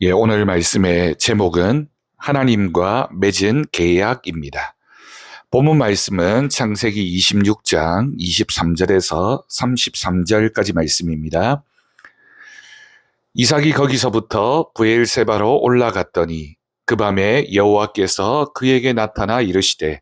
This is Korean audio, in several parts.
예, 오늘 말씀의 제목은 하나님과 맺은 계약입니다. 본문 말씀은 창세기 26장 23절에서 33절까지 말씀입니다. 이삭이 거기서부터 부엘세바로 올라갔더니 그 밤에 여호와께서 그에게 나타나 이르시되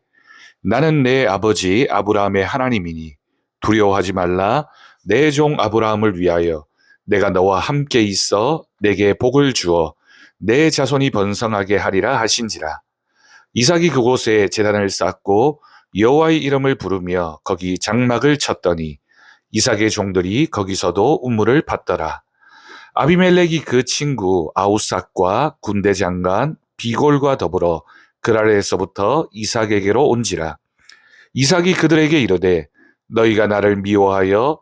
나는 내 아버지 아브라함의 하나님이니 두려워하지 말라 내 종 아브라함을 위하여 내가 너와 함께 있어 내게 복을 주어 내 자손이 번성하게 하리라 하신지라. 이삭이 그곳에 제단을 쌓고 여호와의 이름을 부르며 거기 장막을 쳤더니 이삭의 종들이 거기서도 우물을 받더라. 아비멜렉이 그 친구 아우삭과 군대 장관 비골과 더불어 그랄에서부터 이삭에게로 온지라. 이삭이 그들에게 이르되 너희가 나를 미워하여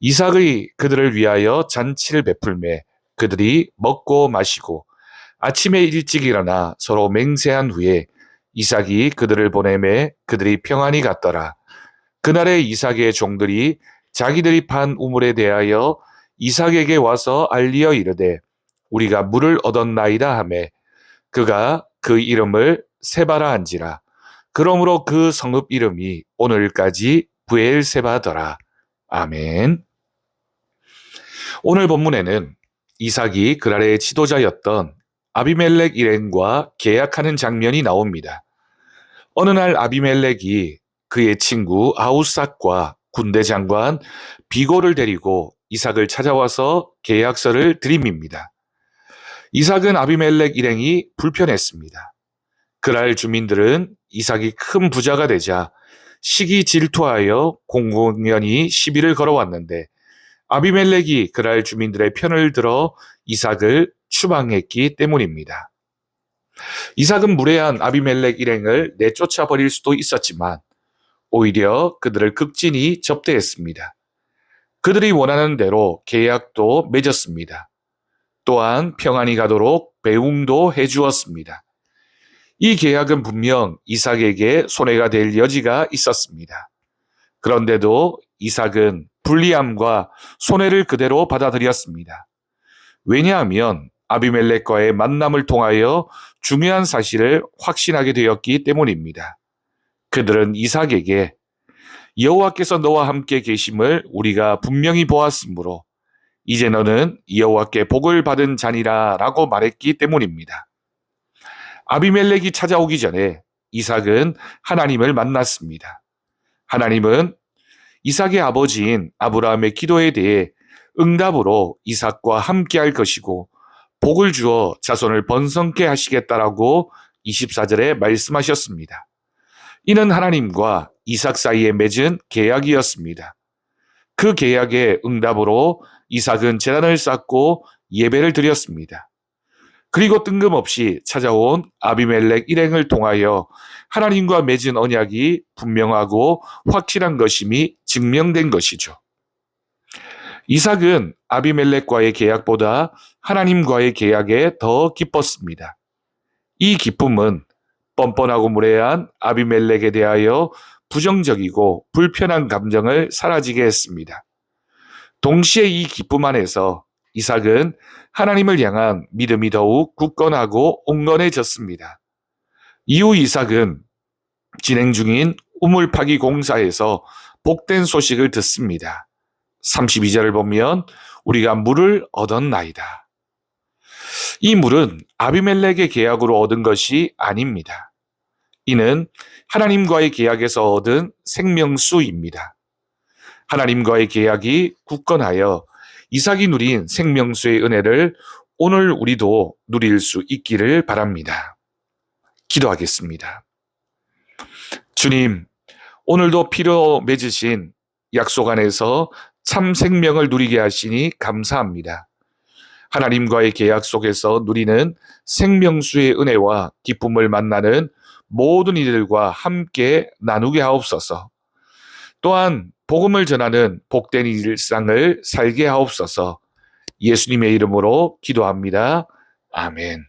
이삭의 그들을 위하여 잔치를 베풀매 그들이 먹고 마시고 아침에 일찍 일어나 서로 맹세한 후에 이삭이 그들을 보내매 그들이 평안히 갔더라. 그날에 이삭의 종들이 자기들이 판 우물에 대하여 이삭에게 와서 알리어 이르되 우리가 물을 얻었나이다 하매 그가 그 이름을 세바라 한지라. 그러므로 그 성읍 이름이 오늘까지 부엘세바더라. 아멘. 오늘 본문에는 이삭이 그랄의 지도자였던 아비멜렉 일행과 계약하는 장면이 나옵니다. 어느 날 아비멜렉이 그의 친구 아우삭과 군대 장관 비고를 데리고 이삭을 찾아와서 계약서를 들이밉니다. 이삭은 아비멜렉 일행이 불편했습니다. 그랄 주민들은 이삭이 큰 부자가 되자 시기 질투하여 공공연히 시비를 걸어왔는데 아비멜렉이 그랄 주민들의 편을 들어 이삭을 추방했기 때문입니다. 이삭은 무례한 아비멜렉 일행을 내쫓아 버릴 수도 있었지만 오히려 그들을 극진히 접대했습니다. 그들이 원하는 대로 계약도 맺었습니다. 또한 평안히 가도록 배웅도 해주었습니다. 이 계약은 분명 이삭에게 손해가 될 여지가 있었습니다. 그런데도 이삭은 불리함과 손해를 그대로 받아들였습니다. 왜냐하면 아비멜렉과의 만남을 통하여 중요한 사실을 확신하게 되었기 때문입니다. 그들은 이삭에게 여호와께서 너와 함께 계심을 우리가 분명히 보았으므로 이제 너는 여호와께 복을 받은 자니라라고 말했기 때문입니다. 아비멜렉이 찾아오기 전에 이삭은 하나님을 만났습니다. 하나님은 이삭의 아버지인 아브라함의 기도에 대해 응답으로 이삭과 함께할 것이고 복을 주어 자손을 번성케 하시겠다라고 24절에 말씀하셨습니다. 이는 하나님과 이삭 사이에 맺은 계약이었습니다. 그 계약의 응답으로 이삭은 재단을 쌓고 예배를 드렸습니다. 그리고 뜬금없이 찾아온 아비멜렉 일행을 통하여 하나님과 맺은 언약이 분명하고 확실한 것임이 증명된 것이죠. 이삭은 아비멜렉과의 계약보다 하나님과의 계약에 더 기뻤습니다. 이 기쁨은 뻔뻔하고 무례한 아비멜렉에 대하여 부정적이고 불편한 감정을 사라지게 했습니다. 동시에 이 기쁨 안에서 이삭은 하나님을 향한 믿음이 더욱 굳건하고 온건해졌습니다. 이후 이삭은 진행 중인 우물 파기 공사에서 복된 소식을 듣습니다. 32절을 보면 우리가 물을 얻었나이다. 이 물은 아비멜렉의 계약으로 얻은 것이 아닙니다. 이는 하나님과의 계약에서 얻은 생명수입니다. 하나님과의 계약이 굳건하여 이삭이 누린 생명수의 은혜를 오늘 우리도 누릴 수 있기를 바랍니다. 기도하겠습니다. 주님, 오늘도 피로 맺으신 약속 안에서 참 생명을 누리게 하시니 감사합니다. 하나님과의 계약 속에서 누리는 생명수의 은혜와 기쁨을 만나는 모든 이들과 함께 나누게 하옵소서. 또한 복음을 전하는 복된 일상을 살게 하옵소서. 예수님의 이름으로 기도합니다. 아멘.